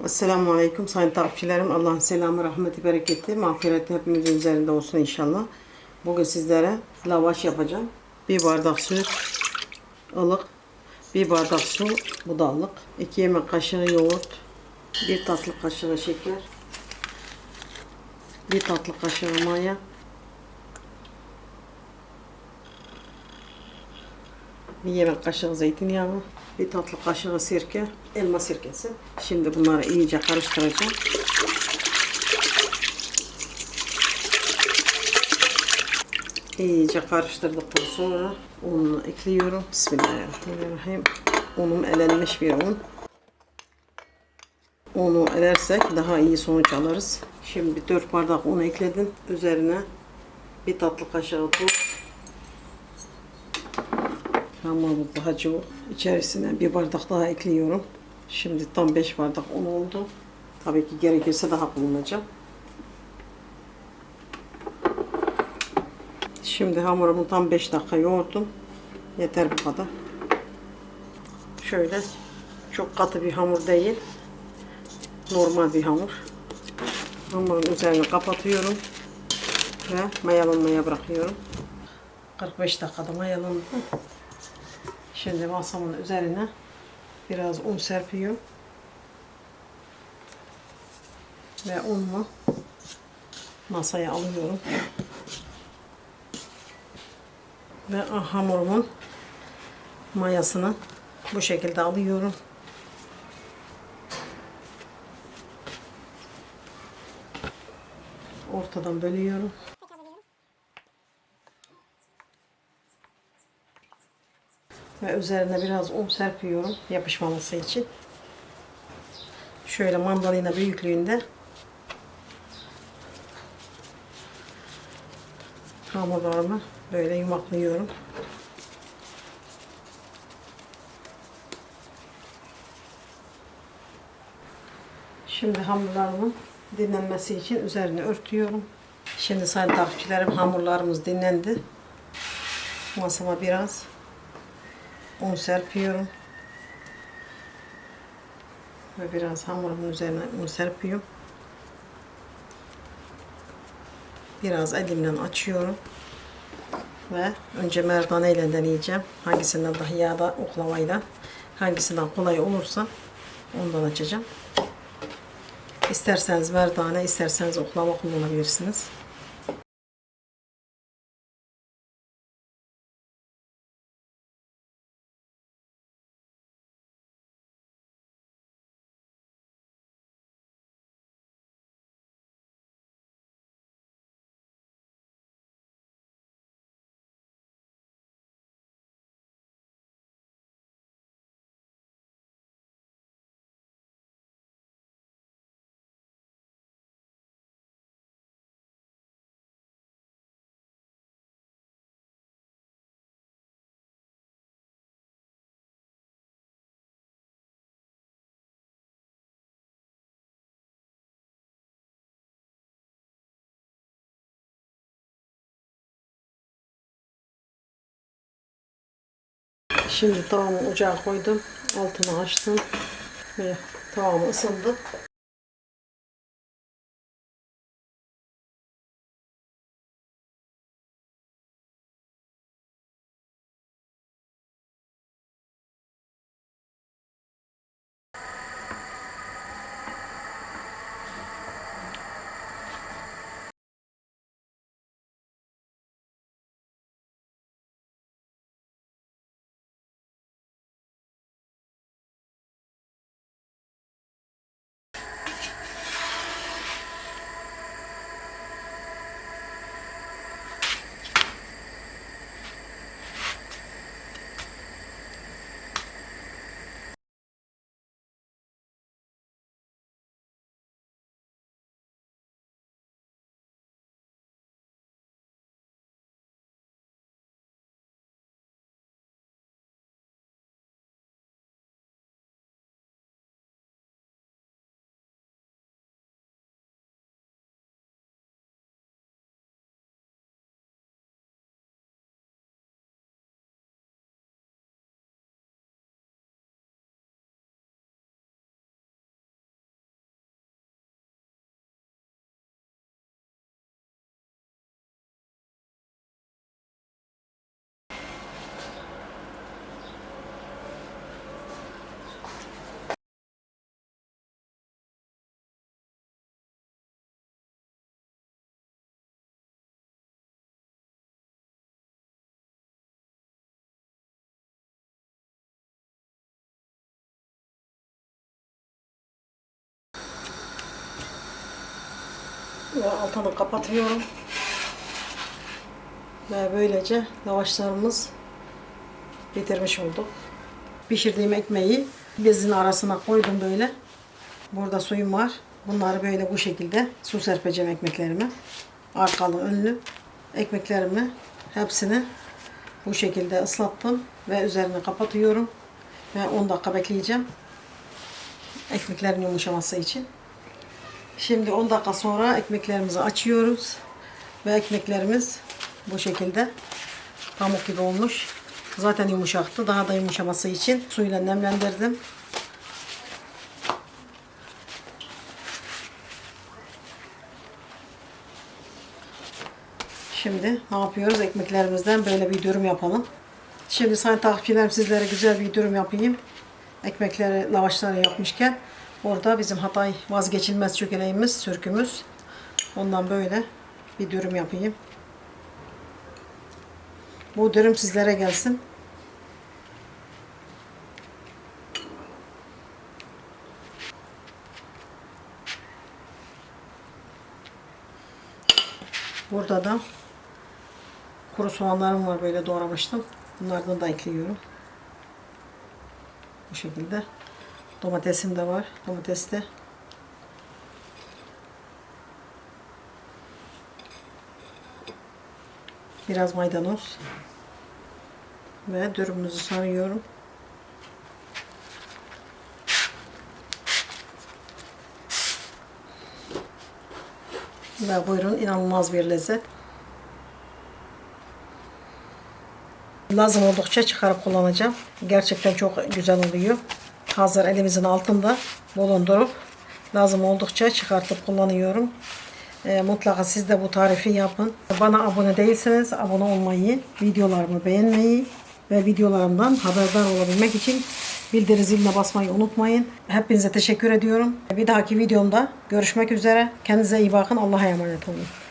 Esselamu Aleyküm sayın takipçilerim. Allah'ın selamı, rahmeti, bereketi, mağfireti hepimizin üzerinde olsun inşallah. Bugün sizlere lavaş yapacağım. Bir bardak süt, ılık, bir bardak su, bu da ılık. İki yemek kaşığı yoğurt, bir tatlı kaşığı şeker, bir tatlı kaşığı maya, bir yemek kaşığı zeytinyağı, bir tatlı kaşığı sirke, elma sirkesi. Şimdi bunları iyice karıştıracağım. İyice karıştırdıktan sonra ununu ekliyorum. Bismillahirrahmanirrahim. Unum elenmiş bir un. Unu elersek daha iyi sonuç alırız. Şimdi 4 bardak un ekledim. Üzerine bir tatlı kaşığı tuz, Hamurumuz daha çok. İçerisine bir bardak daha ekliyorum. Şimdi tam 5 bardak un oldu. Tabii ki gerekirse daha kullanacağım. Şimdi hamurumu tam 5 dakika yoğurdum. Yeter bu kadar. Şöyle çok katı bir hamur değil. Normal bir hamur. Hamurun üzerini kapatıyorum ve mayalanmaya bırakıyorum. 45 dakikada mayalandı. Şimdi masamın üzerine biraz un serpiyorum. Ve unla masaya alıyorum. Ve hamurumun mayasını bu şekilde alıyorum. Ortadan bölüyorum. Ve üzerine biraz un serpiyorum yapışmaması için. Şöyle mandalina büyüklüğünde hamurlarımı böyle yumaklıyorum. Şimdi hamurlarımın dinlenmesi için üzerine örtüyorum. Şimdi sayın takipçilerim hamurlarımız dinlendi. Masama biraz un serpiyorum. Ve biraz hamurumun üzerine un serpiyorum. Biraz elimle açıyorum. Ve önce merdane ile deneyeceğim. Hangisinden daha ya da oklavayla. Hangisinden kolay olursa ondan açacağım. İsterseniz merdane, isterseniz oklava kullanabilirsiniz. Şimdi tavamı ocağa koydum. Altını açtım. Ve tavam ısındı. Altını kapatıyorum. Ve böylece lavaşlarımız bitirmiş olduk. Pişirdiğim ekmeği bezin arasına koydum böyle. Burada suyum var. Bunları böyle bu şekilde su serpeceğim ekmeklerime. Arkalı önlü ekmeklerimi hepsini bu şekilde ıslattım ve üzerini kapatıyorum. Ve 10 dakika bekleyeceğim. Ekmeklerin yumuşaması için. Şimdi 10 dakika sonra ekmeklerimizi açıyoruz. Ve ekmeklerimiz bu şekilde pamuk gibi olmuş. Zaten yumuşaktı. Daha da yumuşaması için suyla nemlendirdim. Şimdi ne yapıyoruz? Ekmeklerimizden böyle bir dürüm yapalım. Şimdi sayın takipçilerim sizlere güzel bir dürüm yapayım. Ekmekleri, lavaşları yapmışken orada bizim Hatay vazgeçilmez çökeleğimiz, sürkümüz. Ondan böyle bir dürüm yapayım. Bu dürüm sizlere gelsin. Burada da kuru soğanlarım var böyle doğramıştım. Bunlardan da ekliyorum. Bu şekilde. Domatesim de var. Domates de. Biraz maydanoz. Ve dürümümüzü sarıyorum. Ve buyurun inanılmaz bir lezzet. Lazım oldukça çıkarıp kullanacağım. Gerçekten çok güzel oluyor. Hazır elimizin altında bulundurup lazım oldukça çıkartıp kullanıyorum. Ee, mutlaka siz de bu tarifi yapın. Bana abone değilseniz abone olmayı, videolarımı beğenmeyi ve videolarımdan haberdar olabilmek için bildiri ziline basmayı unutmayın. Hepinize teşekkür ediyorum. Bir dahaki videomda görüşmek üzere. Kendinize iyi bakın. Allah'a emanet olun.